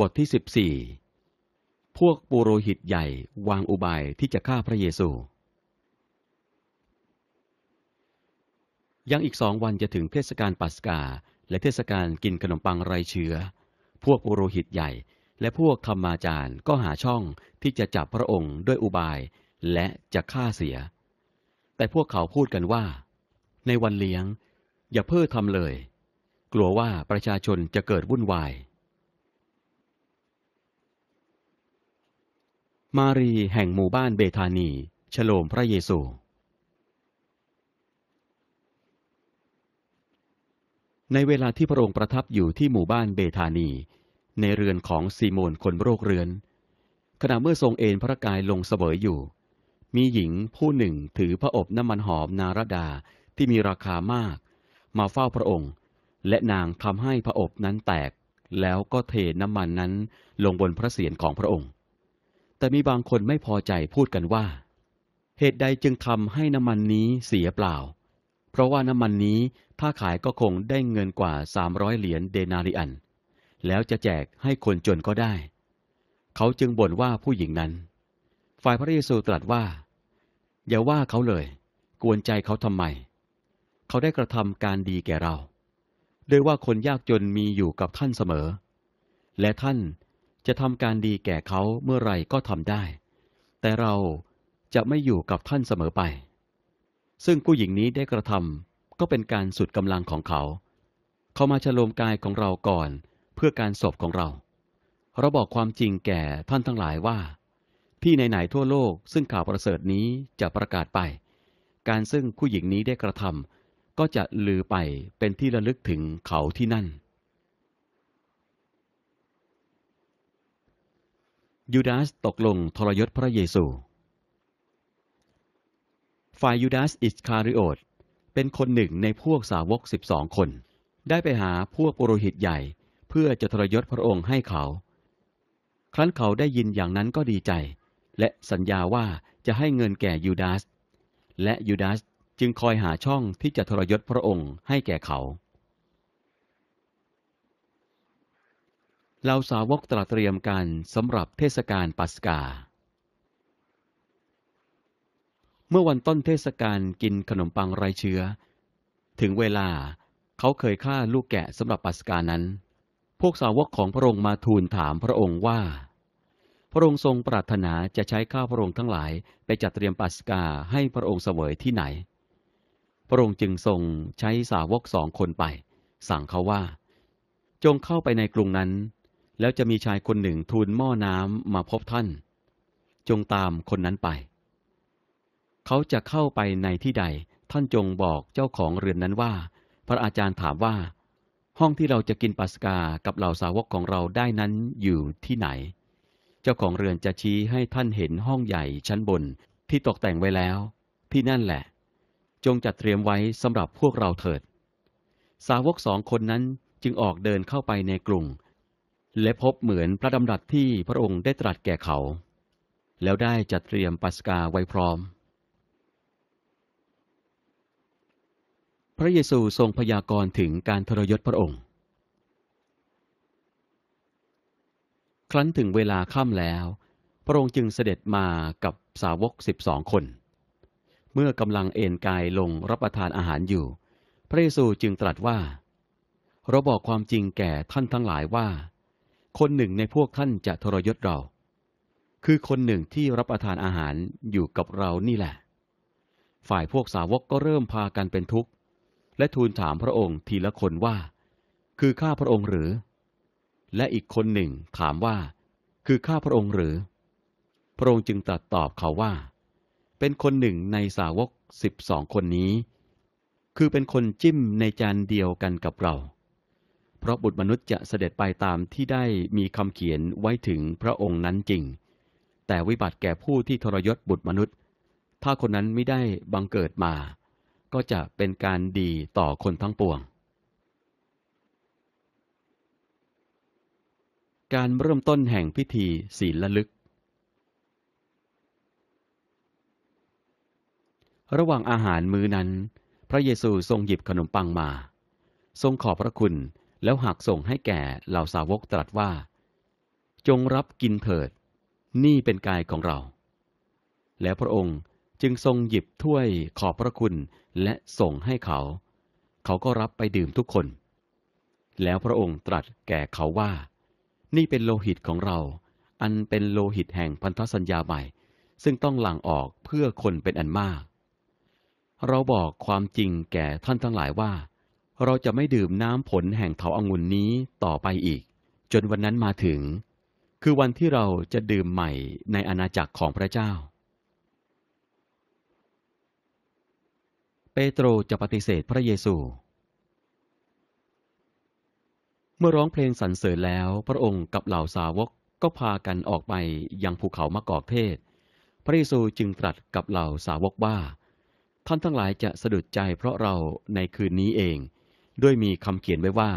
บทที่สิบสี่พวกปุโรหิตใหญ่วางอุบายที่จะฆ่าพระเยซู ยังอีกสองวันจะถึงเทศกาลปัสกา และเทศกาลกินขนมปังไรเชื้อ พวกปุโรหิตใหญ่ และพวกธรรมาจารย์ก็หาช่องที่จะจับพระองค์ด้วยอุบายและจะฆ่าเสีย แต่พวกเขาพูดกันว่า ในวันเลี้ยง อย่าเพ้อทำเลย กลัวว่าประชาชนจะเกิดวุ่นวาย มารีแห่งหมู่บ้านเบธานีฉโลมพระเยซู ในเวลาที่พระองค์ประทับอยู่ที่หมู่บ้านเบธานี ในเรือนของซีโมนคนโรคเรือน ขณะเมื่อทรงเอนพระกายลงเสวยอยู่ มีหญิงผู้หนึ่งถือพระอบน้ำมันหอมนารดาที่มีราคามาก มาเฝ้าพระองค์ และนางทำให้พระอบนั้นแตก แล้วก็เทน้ำมันนั้นลงบนพระเศียรของพระองค์ แต่มีบางคนไม่พอใจพูดกันว่า เหตุใดจึงทำให้น้ำมันนี้เสียเปล่า เพราะว่าน้ำมันนี้ถ้าขายก็คงได้เงินกว่าสามร้อยเหรียญเดนาริอัน แล้วจะแจกให้คนจนก็ได้ เขาจึงบ่นว่าผู้หญิงนั้น ฝ่ายพระเยซูตรัสว่า อย่าว่าเขาเลย กวนใจเขาทำไม เขาได้กระทำการดีแก่เราโดยว่าคนยากจนมีอยู่กับท่านเสมอ และท่าน จะทำการดีแก่เขาเมื่อไรก็ทำได้ แต่เราจะไม่อยู่กับท่านเสมอไป ซึ่งผู้หญิงนี้ได้กระทำก็เป็นการสุดกำลังของเขา เขามาฉลมกายของเราก่อนเพื่อการศพของเรา เราบอกความจริงแก่ท่านทั้งหลายว่า ที่ไหนๆทั่วโลกซึ่งข่าวประเสริฐนี้จะประกาศไป การซึ่งผู้หญิงนี้ได้กระทำก็จะลือไปเป็นที่ระลึกถึงเขาที่นั่น ยูดาสตกลงทรยศพระเยซู ฝ่ายยูดาสอิสคาริโอตเป็นคนหนึ่งในพวกสาวกสิบสองคน ได้ไปหาพวกปุโรหิตใหญ่ เพื่อจะทรยศพระองค์ให้เขา ครั้นเขาได้ยินอย่างนั้นก็ดีใจ และสัญญาว่าจะให้เงินแก่ยูดาส และยูดาสจึงคอยหาช่องที่จะทรยศพระองค์ให้แก่เขา เราสาวกตระเตรียมกันสำหรับเทศกาลปัสกา เมื่อวันต้นเทศกาลกินขนมปังไรเชื้อ ถึงเวลาเขาเคยฆ่าลูกแกะสำหรับปัสกานั้น พวกสาวกของพระองค์มาทูลถามพระองค์ว่า พระองค์ทรงปรารถนาจะใช้ข้าพระองค์ทั้งหลายไปจัดเตรียมปัสกาให้พระองค์เสวยที่ไหน พระองค์จึงทรงใช้สาวกสองคนไป สั่งเขาว่า จงเข้าไปในกรุงนั้น แล้วจะมีชายคนหนึ่งทูลหม้อน้ำมาพบท่าน จงตามคนนั้นไป เขาจะเข้าไปในที่ใด ท่านจงบอกเจ้าของเรือนนั้นว่า พระอาจารย์ถามว่า ห้องที่เราจะกินปัสกากับเหล่าสาวกของเราได้นั้นอยู่ที่ไหน เจ้าของเรือนจะชี้ให้ท่านเห็นห้องใหญ่ชั้นบนที่ตกแต่งไว้แล้ว ที่นั่นแหละ จงจัดเตรียมไว้สำหรับพวกเราเถิด สาวกสองคนนั้นจึงออกเดินเข้าไปในกรุง และพบเหมือนพระดำรัสที่พระองค์ได้ตรัสแก่เขา แล้วได้จัดเตรียมปัสกาไว้พร้อม พระเยซูทรงพยากรณ์ถึงการทรยศพระองค์ ครั้นถึงเวลาค่ำแล้ว พระองค์จึงเสด็จมากับสาวกสิบสองคน เมื่อกำลังเอนกายลงรับประทานอาหารอยู่ พระเยซูจึงตรัสว่า เราบอกความจริงแก่ท่านทั้งหลายว่า คนหนึ่งในพวกท่านจะทรยศเรา คือคนหนึ่งที่รับประทานอาหารอยู่กับเรานี่แหละ ฝ่ายพวกสาวกก็เริ่มพากันเป็นทุกข์ และทูลถามพระองค์ทีละคนว่า คือข้าพระองค์หรือ และอีกคนหนึ่งถามว่า คือข้าพระองค์หรือ พระองค์จึงตรัสตอบเขาว่า เป็นคนหนึ่งในสาวกสิบสองคนนี้ คือเป็นคนจิ้มในจานเดียวกันกับเรา เพราะบุตรมนุษย์จะเสด็จไปตามที่ได้มีคำเขียนไว้ถึงพระองค์นั้นจริง แต่วิบัติแก่ผู้ที่ทรยศบุตรมนุษย์ ถ้าคนนั้นไม่ได้บังเกิดมา ก็จะเป็นการดีต่อคนทั้งปวง การเริ่มต้นแห่งพิธีศีลละลึก ระหว่างอาหารมื้อนั้น พระเยซูทรงหยิบขนมปังมา ทรงขอบพระคุณ แล้วหักส่งให้แก่เหล่าสาวกตรัสว่า จงรับกินเถิด นี่เป็นกายของเรา แล้วพระองค์จึงทรงหยิบถ้วยขอบพระคุณและส่งให้เขา เขาก็รับไปดื่มทุกคน แล้วพระองค์ตรัสแก่เขาว่า นี่เป็นโลหิตของเรา อันเป็นโลหิตแห่งพันธสัญญาใหม่ ซึ่งต้องหลั่งออกเพื่อคนเป็นอันมาก เราบอกความจริงแก่ท่านทั้งหลายว่า เราจะไม่ดื่มน้ำผลแห่งเถาอางุ่นนี้ต่อไปอีก จนวันนั้นมาถึง คือวันที่เราจะดื่มใหม่ในอาณาจักรของพระเจ้า เปโตรจะปฏิเสธพระเยซู เมื่อร้องเพลงสรรเสริญแล้วพระองค์กับเหล่าสาวกก็พากันออกไปยังภูเขามะกอกเทศ พระเยซูจึงตรัสกับเหล่าสาวกว่า ท่านทั้งหลายจะสะดุดใจเพราะเราในคืนนี้เอง ด้วยมีคำเขียนไว้ว่า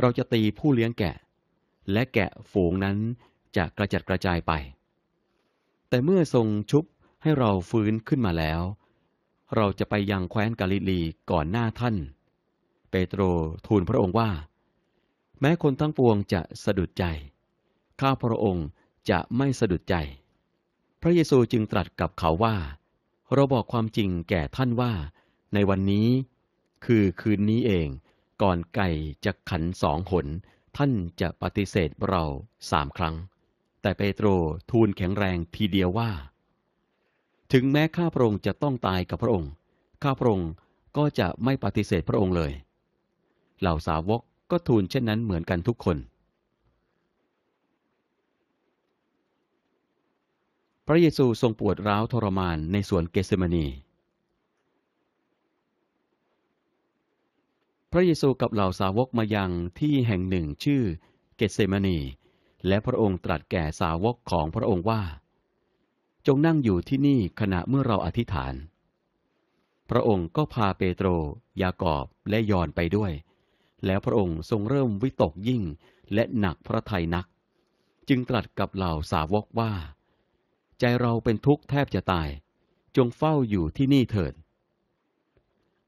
เราจะตีผู้เลี้ยงแกะ และแกะฝูงนั้นจะกระจัดกระจายไป แต่เมื่อทรงชุบให้เราฟื้นขึ้นมาแล้ว เราจะไปยังแคว้นกาลิลีก่อนหน้าท่าน เปโตรทูลพระองค์ว่า แม้คนทั้งปวงจะสะดุดใจ ข้าพระองค์จะไม่สะดุดใจ พระเยซูจึงตรัสกับเขาว่า เราบอกความจริงแก่ท่านว่า ในวันนี้ คือคืนนี้เอง ก่อนไก่จะขันสองหน ท่านจะปฏิเสธเราสามครั้ง แต่เปโตรทูลแข็งแรงทีเดียวว่า ถึงแม้ข้าพระองค์จะต้องตายกับพระองค์ ข้าพระองค์ก็จะไม่ปฏิเสธพระองค์เลย เหล่าสาวกก็ทูลเช่นนั้นเหมือนกันทุกคน พระเยซูทรงปวดร้าวทรมานในสวนเกสเมนี พระเยซูกับเหล่าสาวกมายังที่แห่งหนึ่งชื่อเกสเซมานี และพระองค์ตรัสแก่สาวกของพระองค์ว่า จงนั่งอยู่ที่นี่ขณะเมื่อเราอธิษฐาน พระองค์ก็พาเปโตร ยากอบและยอนไปด้วย แล้วพระองค์ทรงเริ่มวิตกยิ่งและหนักพระทัยนัก จึงตรัสกับเหล่าสาวกว่า ใจเราเป็นทุกข์แทบจะตาย จงเฝ้าอยู่ที่นี่เถิด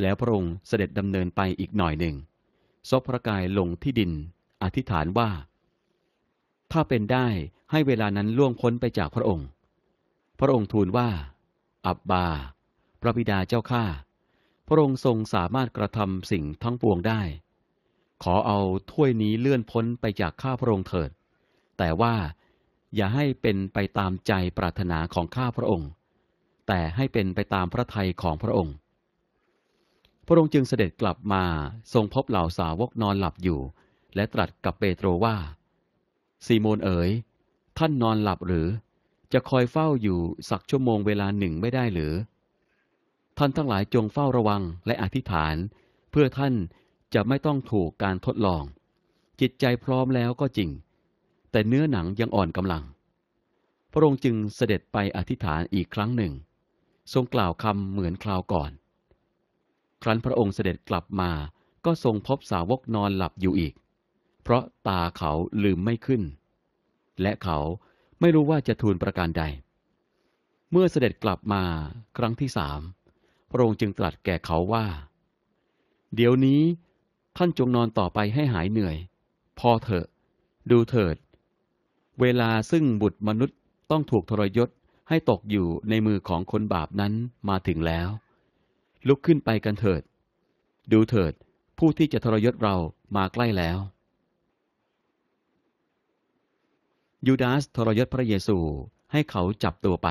แล้วพระองค์เสด็จดำเนินไปอีกหน่อยหนึ่งซบพระกายลงที่ดิน อธิษฐานว่า ถ้าเป็นได้ให้เวลานั้นล่วงพ้นไปจากพระองค์ พระองค์ทูลว่า อับบา พระบิดาเจ้าข้าพระองค์ทรงสามารถกระทำสิ่งทั้งปวงได้ ขอเอาถ้วยนี้เลื่อนพ้นไปจากข้าพระองค์เถิด แต่ว่าอย่าให้เป็นไปตามใจปรารถนาของข้าพระองค์ แต่ให้เป็นไปตามพระทัยของพระองค์ พระองค์จึงเสด็จกลับมาทรงพบเหล่าสาวกนอนหลับอยู่ และตรัสกับเปโตรว่า ซีโมนเอ๋ย ท่านนอนหลับหรือ จะคอยเฝ้าอยู่สักชั่วโมงเวลาหนึ่งไม่ได้หรือ ท่านทั้งหลายจงเฝ้าระวังและอธิษฐาน เพื่อท่านจะไม่ต้องถูกการทดลอง จิตใจพร้อมแล้วก็จริง แต่เนื้อหนังยังอ่อนกำลัง พระองค์จึงเสด็จไปอธิษฐานอีกครั้งหนึ่ง ทรงกล่าวคำเหมือนคราวก่อน ครั้นพระองค์เสด็จกลับมา ก็ทรงพบสาวกนอนหลับอยู่อีก เพราะตาเขาลืมไม่ขึ้น และเขาไม่รู้ว่าจะทูลประการใด เมื่อเสด็จกลับมาครั้งที่สาม พระองค์จึงตรัสแก่เขาว่า เดี๋ยวนี้ท่านจงนอนต่อไปให้หายเหนื่อย พอเถอะ ดูเถิด เวลาซึ่งบุตรมนุษย์ต้องถูกทรยศให้ตกอยู่ในมือของคนบาปนั้นมาถึงแล้ว ลุกขึ้นไปกันเถิด ดูเถิด ผู้ที่จะทรยศเรามาใกล้แล้ว ยูดาสทรยศพระเยซูให้เขาจับตัวไป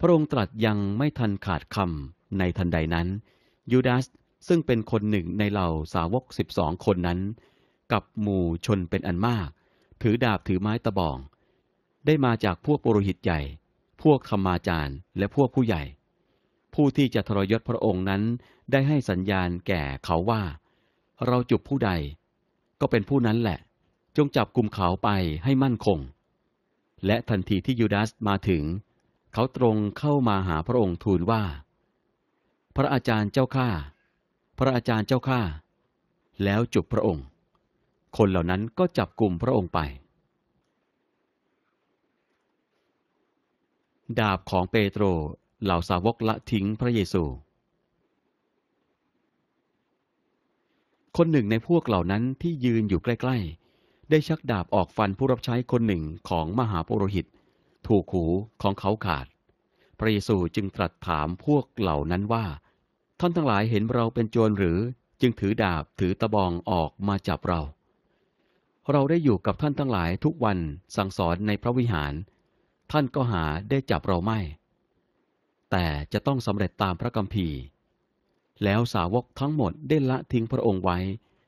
พระองค์ตรัสยังไม่ทันขาดคำในทันใดนั้น ยูดาสซึ่งเป็นคนหนึ่งในเหล่าสาวกสิบสองคนนั้น กับหมู่ชนเป็นอันมาก ถือดาบถือไม้ตะบอง ได้มาจากพวกปุโรหิตใหญ่ พวกธรรมาจารย์ และพวกผู้ใหญ่ ผู้ที่จะทรยศพระองค์นั้นได้ให้สัญญาณแก่เขาว่า เราจุบผู้ใด ก็เป็นผู้นั้นแหละ จงจับกลุ่มเขาไปให้มั่นคง และทันทีที่ยูดาสมาถึง เขาตรงเข้ามาหาพระองค์ทูลว่า พระอาจารย์เจ้าข้าพระอาจารย์เจ้าข้าแล้วจุบพระองค์ คนเหล่านั้นก็จับกลุ่มพระองค์ไป ดาบของเปโตรเหล่าสาวกละทิ้งพระเยซู คนหนึ่งในพวกเหล่านั้นที่ยืนอยู่ใกล้ ๆ ได้ชักดาบออกฟันผู้รับใช้คนหนึ่งของมหาปุโรหิต ถูกหูของเขาขาด พระเยซูจึงตรัสถามพวกเหล่านั้นว่า ท่านทั้งหลายเห็นเราเป็นโจรหรือจึงถือดาบถือตะบองออกมาจับเรา เราได้อยู่กับท่านทั้งหลายทุกวันสั่งสอนในพระวิหาร ท่านก็หาได้จับเราไม่ แต่จะต้องสำเร็จตามพระกัมภีร์ แล้วสาวกทั้งหมดได้ละทิ้งพระองค์ไว้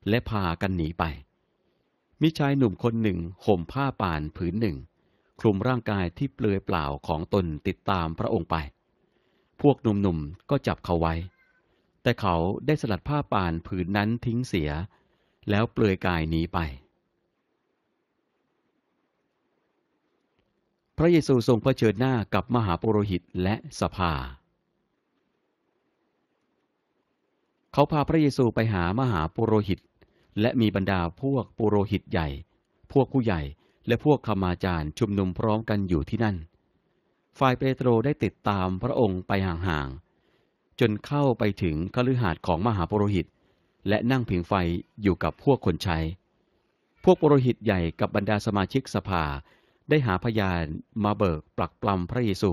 และพากันหนีไป มิชายหนุ่มคนหนึ่งห่มผ้าป่านผืนหนึ่ง คลุมร่างกายที่เปลือยเปล่าของตนติดตามพระองค์ไป พวกหนุ่มๆก็จับเขาไว้ แต่เขาได้สลัดผ้าป่านผืนนั้นทิ้งเสีย แล้วเปลือยกายหนีไป พระเยซูทรงเผชิญหน้ากับมหาปุโรหิตและสภา เขาพาพระเยซูไปหามหาปุโรหิต และมีบรรดาพวกปุโรหิตใหญ่ พวกผู้ใหญ่และพวกขมาจารย์ชุมนุมพร้อมกันอยู่ที่นั่น ฝ่ายเปโตรได้ติดตามพระองค์ไปห่างๆ จนเข้าไปถึงคฤหาสน์ของมหาปุโรหิต และนั่งผิงไฟอยู่กับพวกคนใช้ พวกปุโรหิตใหญ่กับบรรดาสมาชิกสภา ได้หาพยานมาเบิกปลักปลำพระเยซู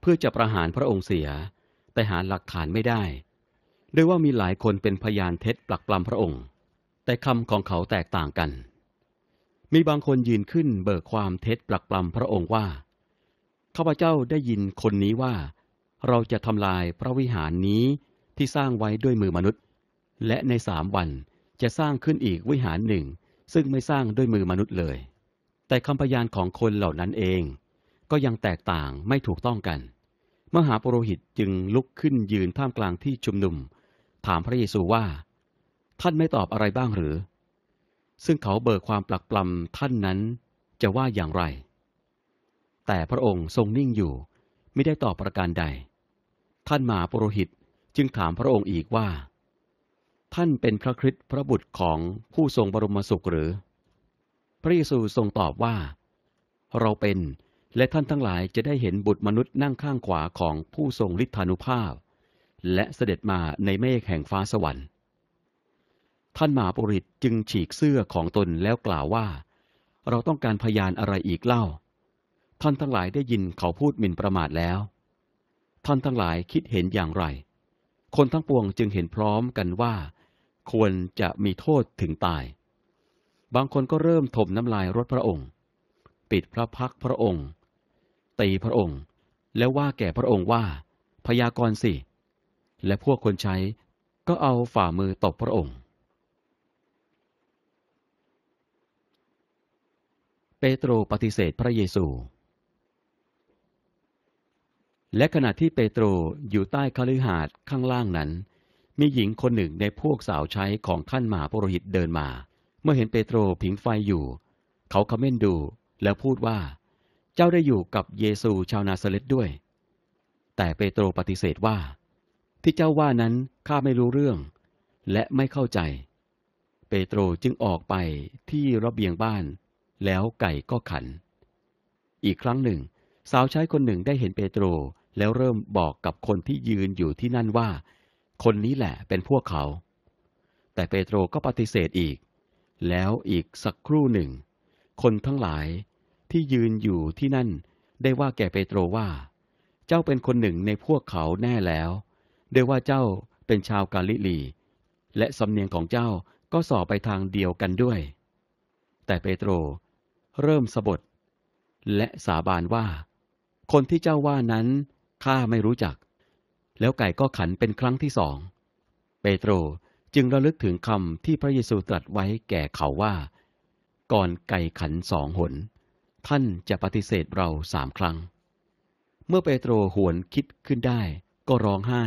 เพื่อจะประหารพระองค์เสีย แต่หาหลักฐานไม่ได้ด้วยว่ามีหลายคนเป็นพยานเท็จปลักปลำพระองค์ แต่คำของเขาแตกต่างกัน มีบางคนยืนขึ้นเบิกความเท็จปลักปลำพระองค์ว่าข้าพเจ้าได้ยินคนนี้ว่า เราจะทำลายพระวิหารนี้ที่สร้างไว้ด้วยมือมนุษย์ และในสามวันจะสร้างขึ้นอีกวิหารหนึ่ง ซึ่งไม่สร้างด้วยมือมนุษย์เลย แต่คำพยานของคนเหล่านั้นเอง ก็ยังแตกต่างไม่ถูกต้องกัน มหาปุโรหิตจึงลุกขึ้นยืนท่ามกลางที่ชุมนุม ถามพระเยซูว่า ท่านไม่ตอบอะไรบ้างหรือ ซึ่งเขาเบิกความปลักปลำท่านนั้นจะว่าอย่างไร แต่พระองค์ทรงนิ่งอยู่ไม่ได้ตอบประการใด ท่านมหาปุโรหิตจึงถามพระองค์อีกว่า ท่านเป็นพระคริสต์พระบุตรของผู้ทรงบรมสุขหรือ พระเยซูทรงตอบว่า เราเป็นและท่านทั้งหลายจะได้เห็นบุตรมนุษย์นั่งข้างขวาของผู้ทรงฤทธานุภาพ และเสด็จมาในเมฆแห่งฟ้าสวรรค์ ท่านมหาปุริตจึงฉีกเสื้อของตนแล้วกล่าวว่า เราต้องการพยานอะไรอีกเล่า ท่านทั้งหลายได้ยินเขาพูดหมิ่นประมาทแล้ว ท่านทั้งหลายคิดเห็นอย่างไร คนทั้งปวงจึงเห็นพร้อมกันว่า ควรจะมีโทษถึงตาย บางคนก็เริ่มถมน้ำลายรถพระองค์ ปิดพระพักพระองค์ ตีพระองค์ แล้วว่าแก่พระองค์ว่า พยากรณ์สิ และพวกคนใช้ก็เอาฝ่ามือตบพระองค์ เปโตรปฏิเสธพระเยซู และขณะที่เปโตรอยู่ใต้คฤหาสน์ข้างล่างนั้น มีหญิงคนหนึ่งในพวกสาวใช้ของท่านมหาปุโรหิตเดินมา เมื่อเห็นเปโตรผิงไฟอยู่ เขาคอมเมนดูแล้วพูดว่า เจ้าได้อยู่กับเยซูชาวนาซาเรตด้วย แต่เปโตรปฏิเสธว่า ที่เจ้าว่านั้นข้าไม่รู้เรื่อง และไม่เข้าใจ เปโตรจึงออกไปที่ระเบียงบ้าน แล้วไก่ก็ขัน อีกครั้งหนึ่ง สาวใช้คนหนึ่งได้เห็นเปโตรแล้วเริ่มบอกกับคนที่ยืนอยู่ที่นั่นว่า คนนี้แหละเป็นพวกเขา แต่เปโตรก็ปฏิเสธอีก แล้วอีกสักครู่หนึ่ง คนทั้งหลายที่ยืนอยู่ที่นั่นได้ว่าแก่เปโตรว่า เจ้าเป็นคนหนึ่งในพวกเขาแน่แล้วด้วยว่าเจ้าเป็นชาวกาลิลี และสำเนียงของเจ้าก็ส่อไปทางเดียวกันด้วย แต่เปโตรเริ่มสะบดและสาบานว่า คนที่เจ้าว่านั้นข้าไม่รู้จัก แล้วไก่ก็ขันเป็นครั้งที่สอง เปโตร จึงระลึกถึงคำที่พระเยซูตรัสไว้แก่เขาว่า ก่อนไก่ขันสองหน ท่านจะปฏิเสธเราสามครั้ง เมื่อเปโตรหวนคิดขึ้นได้ก็ร้องไห้